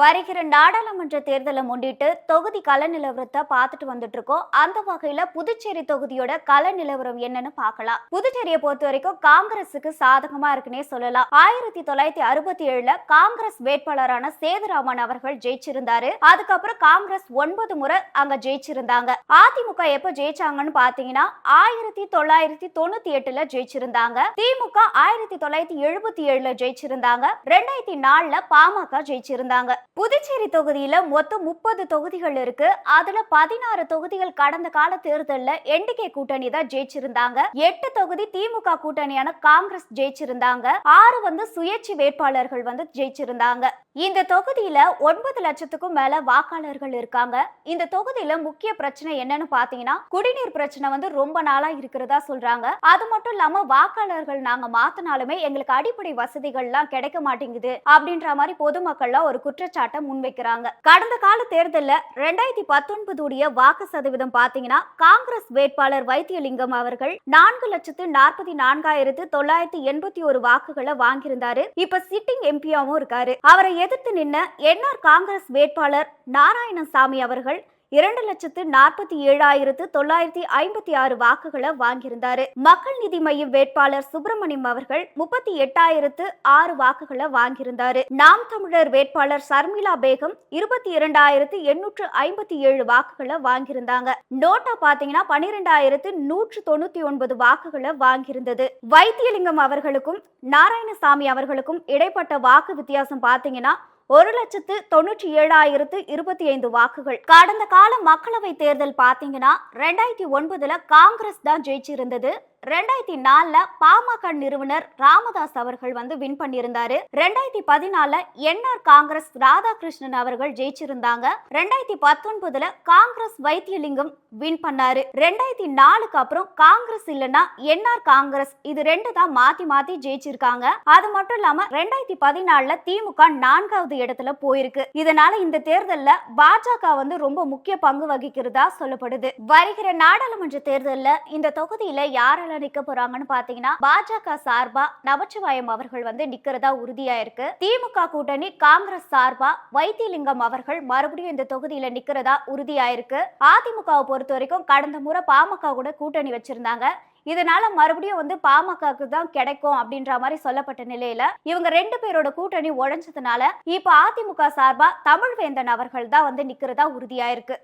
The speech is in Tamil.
வருகிற நாடாளுமன்ற தேர்தலை முன்னிட்டு தொகுதி கல நிலவரத்தை பார்த்துட்டு வந்துட்டு இருக்கோம். அந்த வகையில புதுச்சேரி தொகுதியோட கல நிலவரம் என்னன்னு பார்க்கலாம். புதுச்சேரியை பொறுத்த வரைக்கும் காங்கிரஸுக்கு சாதகமா இருக்குன்னே சொல்லலாம். ஆயிரத்தி தொள்ளாயிரத்தி அறுபத்தி ஏழுல காங்கிரஸ் வேட்பாளரான சேதுராமன் அவர்கள் ஜெயிச்சிருந்தாரு. அதுக்கப்புறம் காங்கிரஸ் ஒன்பது முறை அங்க ஜெயிச்சிருந்தாங்க. அதிமுக எப்ப ஜெயிச்சாங்கன்னு பாத்தீங்கன்னா ஆயிரத்தி தொள்ளாயிரத்தி தொண்ணூத்தி எட்டுல ஜெயிச்சிருந்தாங்க. திமுக ஆயிரத்தி தொள்ளாயிரத்தி எழுபத்தி ஏழுல ஜெயிச்சிருந்தாங்க. ரெண்டாயிரத்தி நாலுல பாமக ஜெயிச்சிருந்தாங்க. புதுச்சேரி தொகுதியில மொத்தம் முப்பது தொகுதிகள் இருக்கு. அதுல பதினாறு தொகுதிகள் கடந்த கால தேர்தலில் என்டிகே கூட்டணி தான் ஜெயிச்சிருந்தாங்க. எட்டு தொகுதி திமுக கூட்டணியான காங்கிரஸ் ஜெயிச்சிருந்தாங்க. ஆறு வந்து சுயேட்சை வேட்பாளர்கள் வந்து ஜெயிச்சிருந்தாங்க. இந்த தொகுதியில ஒன்பது லட்சத்துக்கும் மேல வாக்காளர்கள் இருக்காங்க. இந்த தொகுதியில முக்கிய பிரச்சனை என்னன்னு பாத்தீங்கன்னா குடிநீர் பிரச்சனை வந்து ரொம்ப நாளா இருக்கிறதா சொல்றாங்க. அது மட்டும் இல்லாம வாக்காளர்கள் நாங்க மாத்தினாலுமே எங்களுக்கு அடிப்படை வசதிகள்லாம் கிடைக்க மாட்டேங்குது அப்படின்ற மாதிரி பொதுமக்கள்லாம் ஒரு குற்றச்சாட்டை முன்வைக்கிறாங்க. கடந்த கால தேர்தல்ல ரெண்டாயிரத்தி பத்தொன்பதுடைய வாக்கு சதவீதம் பாத்தீங்கன்னா காங்கிரஸ் வேட்பாளர் வைத்தியலிங்கம் அவர்கள் நான்கு லட்சத்து நாற்பத்தி நான்காயிரத்து தொள்ளாயிரத்தி எண்பத்தி ஒரு வாக்குகளை வாங்கியிருந்தாரு. இப்ப சிட்டிங் எம்பியாவும் இருக்காரு. அவரை எதிர்த்து நின்ன என்ஆர் காங்கிரஸ் வேட்பாளர் நாராயணசாமி அவர்கள் இரண்டு லட்சத்து நாற்பத்தி ஏழாயிரத்து தொள்ளாயிரத்தி ஐம்பத்தி ஆறு வாக்குகளை வாங்கியிருந்தார். மக்கள் நீதி மையம் வேட்பாளர் சுப்பிரமணியம் அவர்கள் முப்பத்தி எட்டாயிரத்து ஆறு வாக்குகளை வாங்கியிருந்தார். நாம் தமிழர் வேட்பாளர் சர்மிளா பேகம் இருபத்தி இரண்டாயிரத்து எண்ணூற்று ஐம்பத்தி ஏழு வாக்குகளை வாங்கியிருந்தாங்க. நோட்டா பாத்தீங்கன்னா பனிரெண்டாயிரத்து நூற்று தொண்ணூத்தி ஒன்பது வாக்குகளை வாங்கியிருந்தது. வைத்தியலிங்கம் அவர்களுக்கும் நாராயணசாமி அவர்களுக்கும் இடைப்பட்ட வாக்கு வித்தியாசம் பாத்தீங்கன்னா ஒரு லட்சத்து தொண்ணூற்றி ஏழாயிரத்து இருபத்தி ஐந்து வாக்குகள். கடந்த கால மக்களவை தேர்தல் பார்த்தீங்கன்னா ரெண்டாயிரத்தி ஒன்பதுல காங்கிரஸ் தான் ஜெயிச்சிருந்தது. ரெண்டாயிரத்தி நாலுல பாமக நிறுவனர் ராமதாஸ் அவர்கள் வந்து வின் பண்ணியிருந்தாரு. ரெண்டாயிரத்தி பதினாலுல என்ஆர் காங்கிரஸ் ராதாகிருஷ்ணன் அவர்கள் ஜெயிச்சிருந்தாங்க. ரெண்டாயிரத்தி பத்தொன்பதுல காங்கிரஸ் வைத்தியலிங்கம் வின் பண்ணாரு. ரெண்டாயிரத்தி நாலுக்கு அப்புறம் காங்கிரஸ் இல்லனா என்ஆர் காங்கிரஸ் இது ரெண்டு தான் மாத்தி மாத்தி ஜெயிச்சிருக்காங்க. அது மட்டும் இல்லாம ரெண்டாயிரத்தி பதினாலுல திமுக நான்காவது இடத்துல போயிருக்கு. இதனால இந்த தேர்தல்ல பாஜக வந்து ரொம்ப முக்கிய பங்கு வகிக்கிறதா சொல்லப்படுது. வருகிற நாடாளுமன்ற தேர்தல்ல இந்த தொகுதியில யாரெல்லாம் நிக்க போறாங்கன்னு பாத்தீங்கன்னா பாஜக சார்பா நமச்சிவாயம் அவர்கள் வந்து நிக்கிறதா உறுதியா இருக்கு. திமுக கூட்டணி காங்கிரஸ் சார்பா வைத்தியலிங்கம் அவர்கள் மறுபடியும் இந்த தொகுதியில நிக்கிறதா உறுதியா இருக்கு. அதிமுகவை பொறுத்த வரைக்கும் கடந்த முறை பாமக கூட கூட்டணி வச்சிருந்தாங்க. இதனால மறுபடியும் வந்து பாமகக்கு தான் கிடைக்கும் அப்படின்ற மாதிரி சொல்லப்பட்ட நிலையில இவங்க ரெண்டு பேரோட கூட்டணி உழைஞ்சதுனால இப்ப அதிமுக சார்பா தமிழ்வேந்தன் அவர்கள் தான் வந்து நிக்கிறதா உறுதியா இருக்கு.